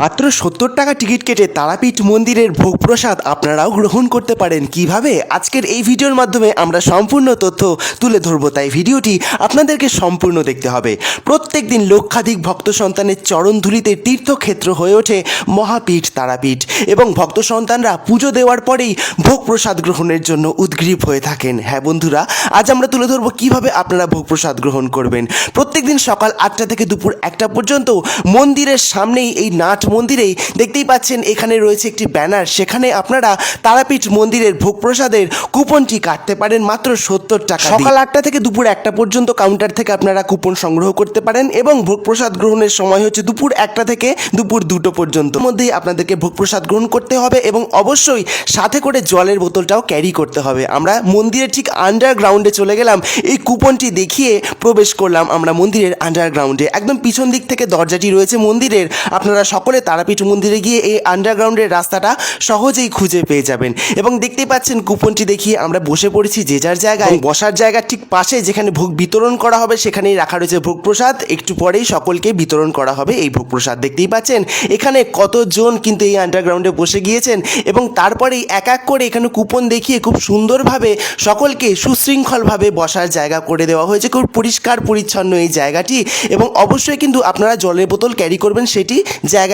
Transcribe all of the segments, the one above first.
মাত্র সত্তর টাকা টিকিট কেটে তারাপীঠ মন্দিরের ভোগ প্রসাদ আপনারাও গ্রহণ করতে পারেন। কীভাবে? আজকের এই ভিডিওর মাধ্যমে আমরা সম্পূর্ণ তথ্য তুলে ধরবো, তাই ভিডিওটি আপনাদেরকে সম্পূর্ণ দেখতে হবে। প্রত্যেক দিন লক্ষাধিক ভক্ত সন্তানের চরণ ধুলিতে তীর্থক্ষেত্র হয়ে ওঠে মহাপীঠ তারাপীঠ এবং ভক্ত সন্তানরা পুজো দেওয়ার পরেই ভোগ প্রসাদ গ্রহণের জন্য উদ্গ্রীব হয়ে থাকেন। হ্যাঁ বন্ধুরা, আজ আমরা তুলে ধরবো কীভাবে আপনারা ভোগ প্রসাদ গ্রহণ করবেন। প্রত্যেক দিন সকাল আটটা থেকে দুপুর একটা পর্যন্ত মন্দিরের সামনেই এই নাট মন্দিরেই দেখতেই পাচ্ছেন এখানে রয়েছে একটি ব্যানার। সেখানে আপনারা তারাপীঠ মন্দিরের ভোগ প্রসাদের কুপনটি কাটতে পারেন মাত্র সত্তর টাকা সকাল আটটা থেকে দুপুর একটা পর্যন্ত কাউন্টার থেকে আপনারা কুপন সংগ্রহ করতে পারেন এবং ভোগ প্রসাদ গ্রহণের সময় হচ্ছে দুপুর একটা থেকে দুপুর দুটো পর্যন্ত। মধ্যেই আপনাদেরকে ভোগ প্রসাদ গ্রহণ করতে হবে এবং অবশ্যই সাথে করে জলের বোতলটাও ক্যারি করতে হবে। আমরা মন্দিরের ঠিক আন্ডারগ্রাউন্ডে চলে গেলাম, এই কুপনটি দেখিয়ে প্রবেশ করলাম আমরা মন্দিরের আন্ডারগ্রাউন্ডে একদম পিছন দিক থেকে দরজাটি রয়েছে মন্দিরের। আপনারা সকলে তারাপীঠ মন্দিরে গিয়ে এই আন্ডারগ্রাউন্ডের রাস্তাটা সহজেই খুঁজে পেয়ে যাবেন। এবং দেখতেই পাচ্ছেন কুপনটি দেখিয়ে আমরা বসে পড়েছি যে যার জায়গায় বসার জায়গার ঠিক পাশে যেখানে ভোগ বিতরণ করা হবে সেখানেই রাখা রয়েছে ভোগ প্রসাদ। একটু পরেই সকলকে বিতরণ করা হবে এই ভোগ প্রসাদ। দেখতেই পাচ্ছেন, এখানে কতজন কিন্তু এই আন্ডারগ্রাউন্ডে বসে গিয়েছেন এবং তারপরেই এক এক করে এখানে কুপন দেখিয়ে খুব সুন্দরভাবে সকলকে সুশৃঙ্খলভাবে বসার জায়গা করে দেওয়া হয়েছে। খুব পরিষ্কার পরিচ্ছন্ন এই জায়গাটি এবং অবশ্যই কিন্তু আপনারা জলের বোতল ক্যারি করবেন, সেটি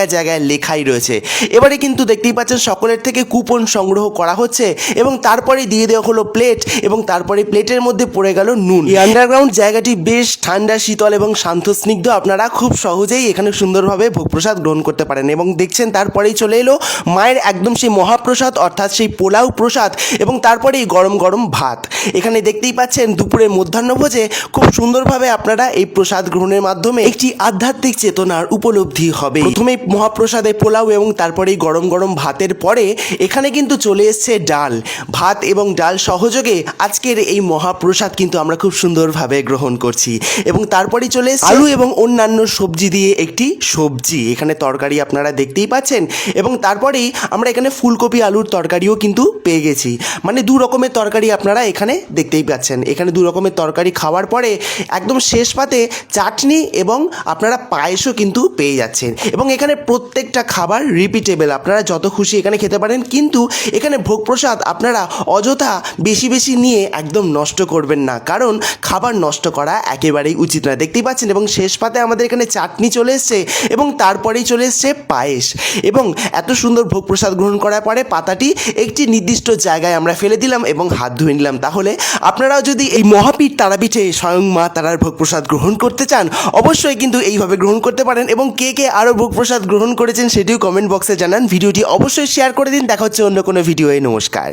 জায়গায় জায়গায় লেখাই রয়েছে। এবারে কিন্তু দেখতেই পাচ্ছেন সকলের থেকে কুপন সংগ্রহ করা হচ্ছে এবং তারপরে দিয়ে দেওয়া হলো প্লেট এবং তারপরে প্লেটের মধ্যে পড়ে গেল নুন। এই আন্ডারগ্রাউন্ড জায়গাটি বেশ ঠান্ডা শীতল এবং শান্ত স্নিগ্ধ আপনারা খুব সহজেই এখানে সুন্দরভাবে ভোগ প্রসাদ গ্রহণ করতে পারেন এবং দেখছেন তারপরেই চলে এলো মায়ের একদম সেই মহাপ্রসাদ অর্থাৎ সেই পোলাও প্রসাদ এবং তারপরেই গরম গরম ভাত। এখানে দেখতেই পাচ্ছেন দুপুরের মধ্যাহ্নভোজে খুব সুন্দরভাবে আপনারা এই প্রসাদ গ্রহণের মাধ্যমে একটি আধ্যাত্মিক চেতনার উপলব্ধি হবে। প্রথমেই মহাপ্রসাদে পোলাও এবং তারপরেই গরম গরম ভাতের পরে এখানে কিন্তু চলে এসছে ডাল। ভাত এবং ডাল সহযোগে আজকের এই মহাপ্রসাদ কিন্তু আমরা খুব সুন্দরভাবে গ্রহণ করছি। এবং তারপরেই চলে এসছে আলু এবং অন্যান্য সবজি দিয়ে একটি সবজি। এখানে তরকারি আপনারা দেখতেই পাচ্ছেন। এবং তারপরেই আমরা এখানে ফুলকপি আলুর তরকারিও কিন্তু পেয়ে গেছি। মানে দু রকমের তরকারি আপনারা এখানে দেখতেই পাচ্ছেন। এখানে দু রকমের তরকারি খাওয়ার পরে একদম শেষ পাতে চাটনি এবং আপনারা পায়েসও কিন্তু পেয়ে যাচ্ছেন। এবং এখানে প্রত্যেকটা খাবার রিপিটেবল আপনারা যত খুশি এখানে খেতে পারেন, কিন্তু এখানে ভোগ প্রসাদ আপনারা অযথা বেশি বেশি নিয়ে একদম নষ্ট করবেন না। কারণ খাবার নষ্ট করা একেবারেই উচিত না দেখতেই পাচ্ছেন, এবং শেষ পাতে আমাদের এখানে চাটনি চলে এসছে, এবং তারপরেই চলে এসছে পায়েস। এবং এত সুন্দর ভোগ প্রসাদ গ্রহণ করার পরে পাতাটি একটি নির্দিষ্ট জায়গায় আমরা ফেলে দিলাম এবং হাত ধুয়ে নিলাম। তাহলে আপনারাও যদি এই মহাপীঠ তারাপীঠে স্বয়ং মা তারার ভোগ প্রসাদ গ্রহণ করতে চান, অবশ্যই কিন্তু এইভাবে গ্রহণ করতে পারেন। এবং কে কে আরও ভোগ প্রসাদ গ্রহণ করেছেন সেটিও কমেন্ট বক্সে জানান। ভিডিওটি অবশ্যই শেয়ার করে দিন। দেখা হচ্ছে অন্য কোনো ভিডিওয়ে নমস্কার।